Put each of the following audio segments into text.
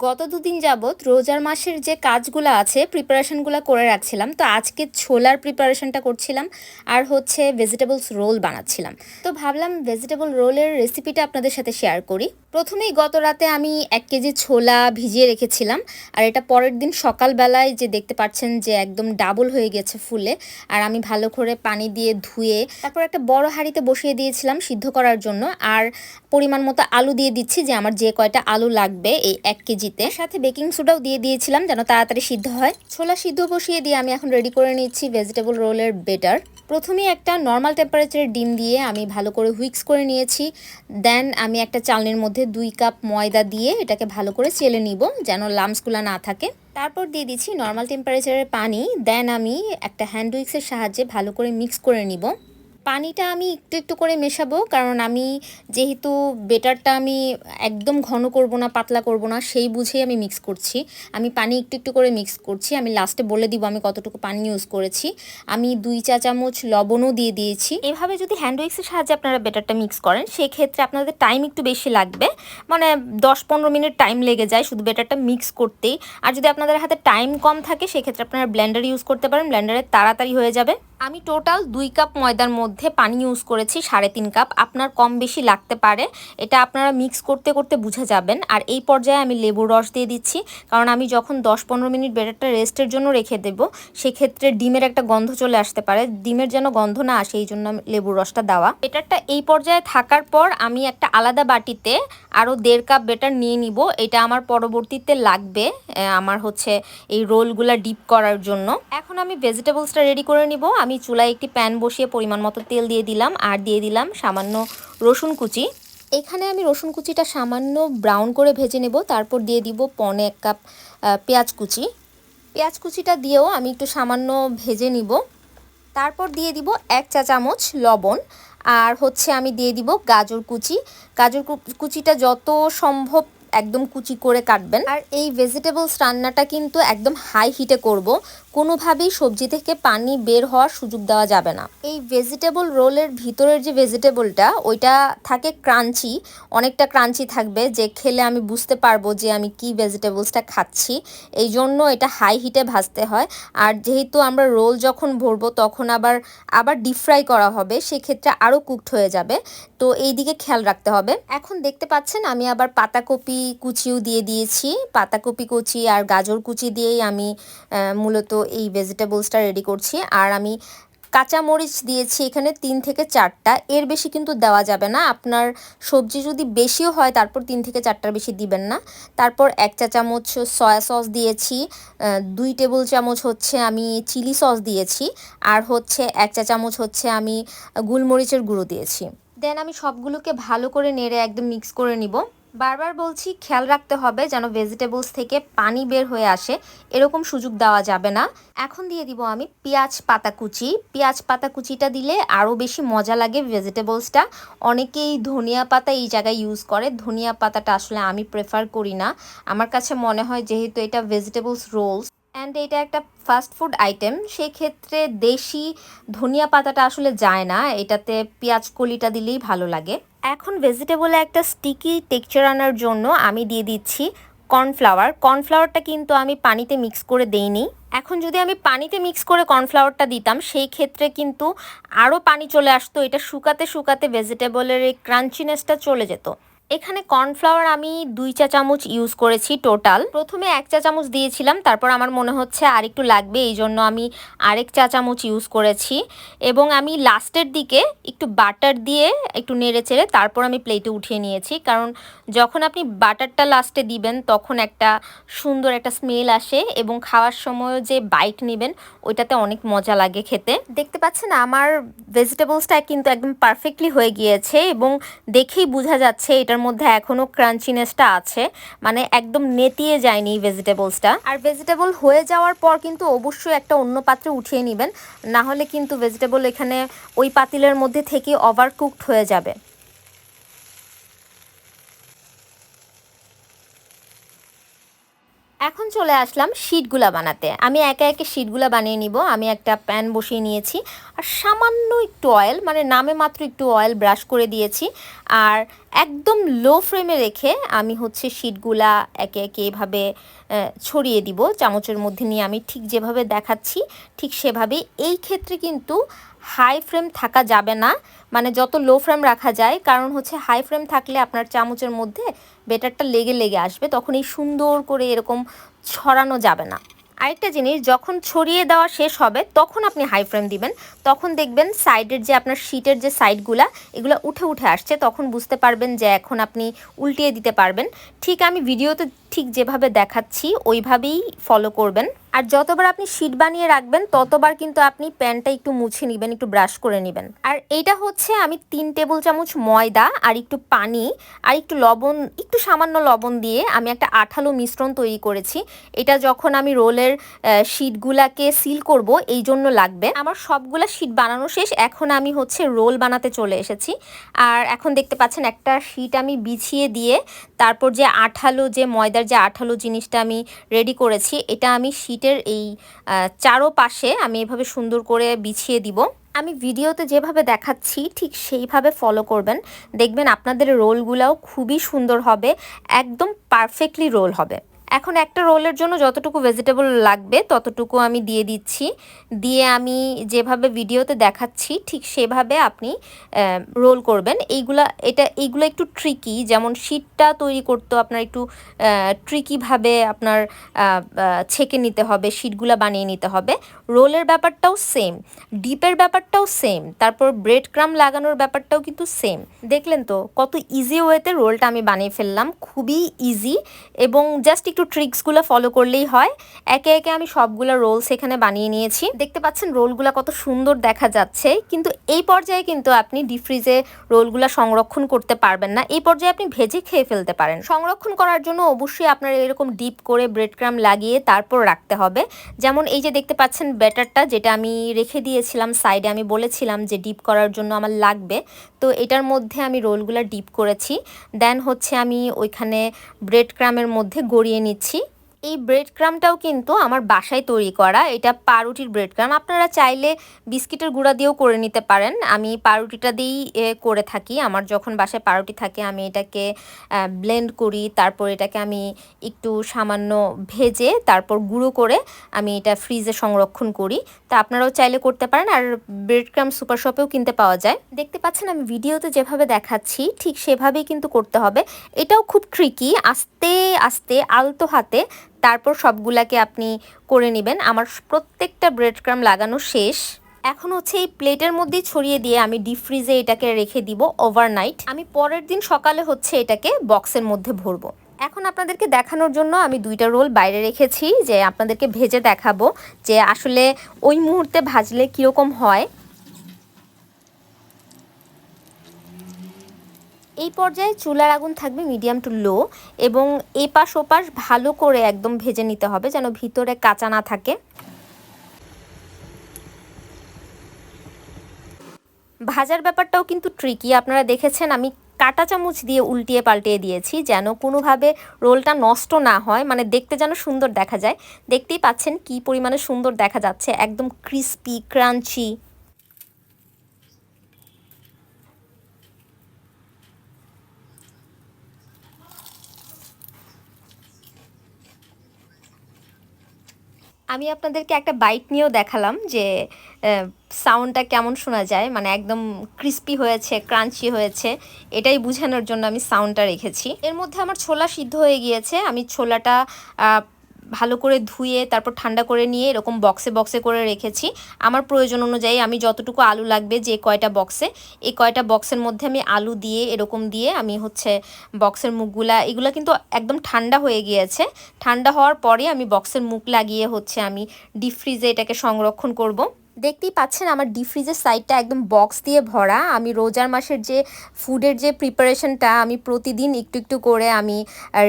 গত দুদিন যাবৎ রোজার মাসের যে কাজগুলো আছে প্রিপারেশনগুলো করে রাখছিলাম। তো আজকে ছোলার প্রিপারেশনটা করছিলাম আর হচ্ছে ভেজিটেবলস রোল বানাচ্ছিলাম। তো ভাবলাম ভেজিটেবল রোলের রেসিপিটা আপনাদের সাথে শেয়ার করি। প্রথমেই গত রাতে আমি এক কেজি ছোলা ভিজিয়ে রেখেছিলাম আর এটা পরের দিন সকালবেলায় যে দেখতে পাচ্ছেন যে একদম ডাবল হয়ে গেছে ফুলে আর আমি ভালো করে পানি দিয়ে ধুয়ে তারপর একটা বড় হাঁড়িতে বসিয়ে দিয়েছিলাম সিদ্ধ করার জন্য আর পরিমাণ মতো আলু দিয়ে দিচ্ছি যে আমার যে কয়টা আলু লাগবে এই এক কেজিতে সাথে বেকিং সোডাও দিয়ে দিয়েছিলাম যেন তাড়াতাড়ি সিদ্ধ হয়। ছোলা সিদ্ধ বসিয়ে দিয়ে আমি এখন রেডি করে নিচ্ছি ভেজিটেবল রোলের বেটার প্রথমে একটা নর্মাল টেম্পারেচারের ডিম দিয়ে আমি ভালো করে হুইক্স করে নিয়েছি। দেন আমি একটা চালনির মধ্যে দুই কাপ ময়দা দিয়ে এটাকে ভালো করে চেলে নিব যেন লামসগুলো না থাকে। তারপর দিয়ে দিচ্ছি নর্মাল টেম্পারেচারের পানি। দেন আমি একটা হ্যান্ড উইক্সের সাহায্যে ভালো করে মিক্স করে নিব। পানিটা আমি একটু একটু করে মেশাবো, কারণ আমি যেহেতু বেটারটা আমি একদম ঘন করব না, পাতলা করব না, সেই বুঝেই আমি মিক্স করছি। আমি পানি একটু একটু করে মিক্স করছি। আমি লাস্টে বলে দিব আমি কতটুকু পানি ইউজ করেছি। আমি দুই চা চামচ লবণও দিয়ে দিয়েছি। এভাবে যদি হ্যান্ড সাহায্যে আপনারা বেটারটা মিক্স করেন, সেক্ষেত্রে আপনাদের টাইম একটু বেশি লাগবে। মানে দশ পনেরো মিনিট টাইম লেগে যায় শুধু বেটারটা মিক্স করতেই। আর যদি আপনাদের হাতে টাইম কম থাকে, সেক্ষেত্রে আপনারা ব্লেন্ডার ইউজ করতে পারেন। ব্লেন্ডারে তাড়াতাড়ি হয়ে যাবে। আমি টোটাল দুই কাপ ময়দার মধ্যে পানি ইউজ করেছি, সাড়ে তিন কাপ। আপনার কম বেশি লাগতে পারে। এটা আপনারা মিক্স করতে করতে বুঝে যাবেন। আর এই পর্যায়ে আমি লেবুর রস দিয়ে দিচ্ছি। কারণ আমি যখন দশ পনেরো মিনিট বেটারটা রেস্টের জন্য রেখে দেব, সেক্ষেত্রে ডিমের একটা গন্ধ চলে আসতে পারে। ডিমের যেন গন্ধ না আসে, এই জন্য লেবুর রসটা দেওয়া। বেটারটা এই পর্যায়ে থাকার পর আমি একটা আলাদা বাটিতে আরও দেড় কাপ বেটার নিয়ে নিব। এটা আমার পরবর্তীতে লাগবে আমার হচ্ছে এই রোলগুলা ডিপ করার জন্য। এখন আমি ভেজিটেবলসটা রেডি করে নিব। আমি আমি চুলায় একটি প্যান বসিয়ে পরিমাণ মতো তেল দিয়ে দিলাম আর দিয়ে দিলাম সামান্য রসুন কুচি। এখানে আমি রসুন কুচিটা সামান্য ব্রাউন করে ভেজে নেব, তারপর দিয়ে দিব পনে এক কাপ পেঁয়াজ কুচি। পেঁয়াজ কুচিটা দিয়েও আমি একটু সামান্য ভেজে নিব। তারপর দিয়ে দিব এক চা চামচ লবণ, আর হচ্ছে আমি দিয়ে দিব গাজর কুচি। গাজর কুচিটা যত সম্ভব একদম কুচি করে কাটবেন। আর এই ভেজিটেবলস রান্নাটা কিন্তু একদম হাই হিটে করব। কোনোভাবেই সবজি থেকে পানি বের হওয়ার সুযোগ দেওয়া যাবে না। এই ভেজিটেবল রোলের ভিতরের যে ভেজিটেবলটা ওইটা থাকে ক্রাঞ্চি অনেকটা ক্রাঞ্চি থাকবে, যে খেলে আমি বুঝতে পারব যে আমি কি ভেজিটেবলসটা খাচ্ছি। এই জন্য এটা হাই হিটে ভাজতে হয়। আর যেহেতু আমরা রোল যখন ভরবো, তখন আবার আবার ডিপ ফ্রাই করা হবে, সেক্ষেত্রে আরও কুকড হয়ে যাবে। তো এই দিকে খেয়াল রাখতে হবে। এখন দেখতে পাচ্ছেন, আমি আবার পাতাকপি কুচিও দিয়ে দিয়েছি। পাতাকপি কুচি আর গাজর কুচি দিয়েই আমি মূলত এই ভেজিটেবলসটা রেডি করছি। আর আমি কাঁচা মরিচ দিয়েছি এখানে তিন থেকে চারটা। এর বেশি কিন্তু দেওয়া যাবে না। আপনার সবজি যদি বেশিও হয়, তারপর তিন থেকে চারটার বেশি দিবেন না। তারপর এক চা চামচ সয়া সস দিয়েছি। দুই টেবিল চামচ হচ্ছে আমি চিলি সস দিয়েছি। আর হচ্ছে এক চা চামচ হচ্ছে আমি গুলমরিচের গুঁড়ো দিয়েছি। দেন আমি সবগুলোকে ভালো করে নেড়ে একদম মিক্স করে নিব। বারবার বলছি, খেয়াল রাখতে হবে যেন ভেজিটেবলস থেকে পানি বের হয়ে আসে। এরকম সুযোগ দেওয়া যাবে না। এখন দিয়ে দিব আমি পেঁয়াজ পাতা কুচি। পেঁয়াজ পাতা কুচিটা দিলে আরও বেশি মজা লাগে ভেজিটেবলসটা অনেকেই ধনিয়া পাতা এই জায়গায় ইউজ করে। ধনিয়া পাতাটা আসলে আমি প্রেফার করি না। আমার কাছে মনে হয় যেহেতু এটা ভেজিটেবলস রোলস অ্যান্ড এটা একটা ফাস্ট ফুড আইটেম সেক্ষেত্রে দেশি ধনিয়া পাতাটা আসলে যায় না। এটাতে পেঁয়াজ কলিটা দিলেই ভালো লাগে। এখন ভেজিটেবলে একটা স্টিকি টেক্সচার আনার জন্য আমি দিয়ে দিচ্ছি কর্নফ্লাওয়ার কর্নফ্লাওয়ারটা কিন্তু আমি পানিতে মিক্স করে দেইনি। এখন যদি আমি পানিতে মিক্স করে কর্নফ্লাওয়ারটা দিতাম, সেই ক্ষেত্রে কিন্তু আরও পানি চলে আসতো, এটা শুকাতে শুকাতে ভেজিটেবলের এই ক্রাঞ্চিনেসটা চলে যেত। এখানে কর্নফ্লাওয়ার আমি দুই চা চামচ ইউজ করেছি টোটাল প্রথমে এক চা চামচ দিয়েছিলাম, তারপর আমার মনে হচ্ছে আর একটু লাগবে, এই জন্য আমি আরেক চা চামচ ইউজ করেছি। এবং আমি লাস্টের দিকে একটু বাটার দিয়ে একটু নেড়ে চেড়ে তারপর আমি প্লেটে উঠিয়ে নিয়েছি। কারণ যখন আপনি বাটারটা লাস্টে দিবেন, তখন একটা সুন্দর একটা স্মেল আসে এবং খাওয়ার সময় যে বাইট নেবেন, ওইটাতে অনেক মজা লাগে খেতে। দেখতে পাচ্ছেন, আমার ভেজিটেবলসটা কিন্তু একদম পারফেক্টলি হয়ে গিয়েছে এবং দেখেই বোঝা যাচ্ছে এটার মধ্যে এখনও ক্রাঞ্চিনেসটা আছে মানে একদম নেতিয়ে যায়নি ভেজিটেবলসটা। আর ভেজিটেবল হয়ে যাওয়ার পর কিন্তু অবশ্যই একটা অন্য পাত্রে উঠিয়ে নেবেন, না হলে কিন্তু ভেজিটেবল এখানে ওই পাতিলের মধ্যে থেকে ওভার কুকড হয়ে যাবে। এখন চলে আসলাম শিটগুলা বানাতে। আমি একে একে শিটগুলা বানিয়ে নিব। আমি একটা প্যান বসিয়ে নিয়েছি। আর সামান্য একটু অয়েল মানে নামে মাত্র একটু অয়েল ব্রাশ করে দিয়েছি। আর একদম লো ফ্লেমে রেখে আমি হচ্ছে শিটগুলা একে একে এভাবে ছড়িয়ে দিব। চামচের মধ্যে নিয়ে আমি ঠিক যেভাবে দেখাচ্ছি, ঠিক সেভাবে। এই ক্ষেত্রে কিন্তু হাই ফ্লেম থাকা যাবে না। মানে যত লো ফ্লেম রাখা যায়, কারণ হচ্ছে হাই ফ্লেম থাকলে আপনার চামচের মধ্যে বেটারটা লেগে লেগে আসবে, তখন এই সুন্দর করে এরকম ছড়ানো যাবে না। আরেকটা জিনিস, যখন ছড়িয়ে দেওয়া শেষ হবে, তখন আপনি হাই ফ্রেম দিবেন। তখন দেখবেন সাইডের যে আপনার শীটের যে সাইডগুলা এগুলো উঠে উঠে আসছে। তখন বুঝতে পারবেন যে এখন আপনি উল্টিয়ে দিতে পারবেন। ঠিক আমি ভিডিওতে ঠিক যেভাবে দেখাচ্ছি, ওইভাবেই ফলো করবেন। আর যতবার আপনি শীট বানিয়ে রাখবেন, ততবার কিন্তু আপনি প্যানটা একটু মুছে নেবেন, একটু ব্রাশ করে নেবেন। আর এইটা হচ্ছে আমি তিন টেবিল চামচ ময়দা আর একটু পানি আর একটু লবণ, একটু সামান্য লবণ দিয়ে আমি একটা আঠালো মিশ্রণ তৈরি করেছি। এটা যখন আমি রোলের শীটগুলাকে সিল করব, এই জন্য লাগবে। আমার সবগুলা শীট বানানো শেষ, এখন আমি হচ্ছে রোল বানাতে চলে এসেছি। আর এখন দেখতে পাচ্ছেন একটা শীট আমি বিছিয়ে দিয়ে তারপর যে আঠালো, যে ময়দার যে আঠালো জিনিসটা আমি রেডি করেছি, এটা আমি শীটের এই চারো পাশে আমি এভাবে সুন্দর করে বিছিয়ে দিব। আমি ভিডিওতে যেভাবে দেখাচ্ছি ঠিক সেইভাবে ফলো করবেন। দেখবেন আপনাদের রোলগুলাও খুবই সুন্দর হবে, একদম পারফেক্টলি রোল হবে। এখন একটা রোলের জন্য যতটুকু ভেজিটেবল লাগবে, ততটুকু আমি দিয়ে দিচ্ছি। দিয়ে আমি যেভাবে ভিডিওতে দেখাচ্ছি, ঠিক সেভাবে আপনি রোল করবেন। এইগুলা, এটা, এইগুলো একটু ট্রিকি যেমন শীটটা তৈরি করতে আপনার একটু ট্রিকিভাবে আপনার ছেঁকে নিতে হবে, শীটগুলা বানিয়ে নিতে হবে। রোলের ব্যাপারটাও সেম ডিপের ব্যাপারটাও সেম তারপর ব্রেড ক্রাম লাগানোর ব্যাপারটাও কিন্তু সেম দেখলেন তো, কত ইজি ওয়েতে রোলটা আমি বানিয়ে ফেললাম, খুবই ইজি এবং জাস্ট একটু ট্রিক্সগুলো ফলো করলেই হয়। একে একে আমি সবগুলো রোলস এখানে বানিয়ে নিয়েছি। দেখতে পাচ্ছেন রোলগুলো কত সুন্দর দেখা যাচ্ছে। কিন্তু এই পর্যায়ে কিন্তু আপনি ডিপ ফ্রিজে রোলগুলো সংরক্ষণ করতে পারবেন না। এই পর্যায়ে আপনি ভেজে খেয়ে ফেলতে পারেন। সংরক্ষণ করার জন্য অবশ্যই আপনার এরকম ডিপ করে ব্রেড ক্রাম লাগিয়ে তারপর রাখতে হবে। যেমন এই যে দেখতে পাচ্ছেন ব্যাটারটা যেটা আমি রেখে দিয়েছিলাম সাইডে আমি বলেছিলাম যে ডিপ করার জন্য আমার লাগবে। তো এটার মধ্যে আমি রোলগুলো ডিপ করেছি। দেন হচ্ছে আমি ওইখানে ব্রেড ক্রামের মধ্যে গড়িয়ে নিচ্ছি এই ব্রেড ক্রামটাও কিন্তু আমার বাসায় তৈরি করা। এটা পাউরুটির ব্রেড ক্রাম আপনারা চাইলে বিস্কিটের গুঁড়া দিয়েও করে নিতে পারেন। আমি পাউরুটিটা দিয়েই করে থাকি। আমার যখন বাসায় পাউরুটি থাকে, আমি এটাকে ব্লেন্ড করি। তারপর এটাকে আমি একটু সামান্য ভেজে, তারপর গুঁড়ো করে আমি এটা ফ্রিজে সংরক্ষণ করি। তা আপনারাও চাইলে করতে পারেন। আর ব্রেড ক্রাম সুপার শপেও কিনতে পাওয়া যায়। দেখতে পাচ্ছেন, আমি ভিডিওতে যেভাবে দেখাচ্ছি, ঠিক সেভাবেই কিন্তু করতে হবে। এটাও খুব ট্রিকি আস্তে আস্তে, আলতো হাতে তারপর সবগুলাকে আপনি করে নেবেন। আমার প্রত্যেকটা ব্রেড ক্রাম লাগানো শেষ। এখন হচ্ছে এই প্লেটের মধ্যেই ছড়িয়ে দিয়ে আমি ডিপ ফ্রিজে এটাকে রেখে দিব ওভারনাইট আমি পরের দিন সকালে হচ্ছে এটাকে বক্সের মধ্যে ভরবো। এখন আপনাদেরকে দেখানোর জন্য আমি দুইটা রোল বাইরে রেখেছি, যে আপনাদেরকে ভেজে দেখাবো, যে আসলে ওই মুহূর্তে ভাজলে কীরকম হয়। এই পর্যায়ে চুলার আগুন থাকবে মিডিয়াম টু লো এবং এপাশ ওপাশ ভালো করে একদম ভেজে নিতে হবে যেন ভিতরে কাঁচা না থাকে। ভাজার ব্যাপারটাও কিন্তু ট্রিকি আপনারা দেখেছেন আমি কাঁটা চামচ দিয়ে উল্টিয়ে পাল্টিয়ে দিয়েছি যেন কোনোভাবে রোলটা নষ্ট না হয় মানে দেখতে যেন সুন্দর দেখা যায়। দেখতেই পাচ্ছেন কি পরিমাণে সুন্দর দেখা যাচ্ছে, একদম ক্রিস্পি ক্রাঞ্চি আমি আপনাদেরকে একটা বাইট নিয়েও দেখালাম যে সাউন্ডটা কেমন শোনা যায়। মানে একদম ক্রিস্পি হয়েছে ক্রাঞ্চি হয়েছে। এটাই বোঝানোর জন্য আমি সাউন্ডটা রেখেছি। এর মধ্যে আমার ছোলা সিদ্ধ হয়ে গিয়েছে। আমি ছোলাটা ভালো করে ধুয়ে, তারপর ঠান্ডা করে নিয়ে এরকম বক্সে বক্সে করে রেখেছি আমার প্রয়োজন অনুযায়ী আমি যতটুকু আলু লাগবে যে কয়টা বক্সে এই কয়টা বক্সের মধ্যে আমি আলু দিয়ে, এরকম দিয়ে আমি হচ্ছে বক্সের মুখগুলা, এগুলো কিন্তু একদম ঠান্ডা হয়ে গিয়েছে ঠান্ডা হওয়ার পরে আমি বক্সের মুখ লাগিয়ে হচ্ছে আমি ডিপ ফ্রিজে এটাকে সংরক্ষণ করব। দেখতেই পাচ্ছেন আমার ডিপ ফ্রিজের সাইডটা একদম বক্স দিয়ে ভরা। আমি রোজার মাসের যে ফুডের যে প্রিপারেশনটা আমি প্রতিদিন একটু একটু করে আমি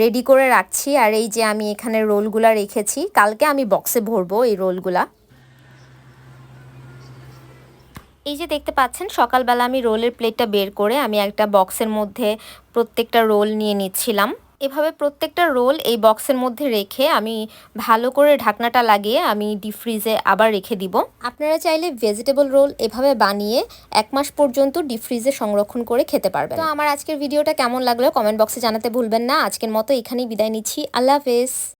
রেডি করে রাখছি। আর এই যে আমি এখানে রোলগুলা রেখেছি, কালকে আমি বক্সে ভরবো এই রোলগুলা এই যে দেখতে পাচ্ছেন, সকালবেলা আমি রোলের প্লেটটা বের করে আমি একটা বক্সের মধ্যে প্রত্যেকটা রোল নিয়ে নিচ্ছিলাম। এভাবে প্রত্যেকটা রোল এই বক্সের মধ্যে রেখে আমি ভালো করে ঢাকনাটা লাগিয়ে আমি ডিপ ফ্রিজে আবার রেখে দিব। আপনারা চাইলে ভেজিটেবল রোল এভাবে বানিয়ে এক মাস পর্যন্ত ডিপ ফ্রিজে সংরক্ষণ করে খেতে পারবেন। তো আমার আজকের ভিডিওটা কেমন লাগল? কমেন্ট বক্সে জানাতে ভুলবেন না। আজকের মতো এখানেই বিদায় নিচ্ছি। আল্লাহ হাফেজ।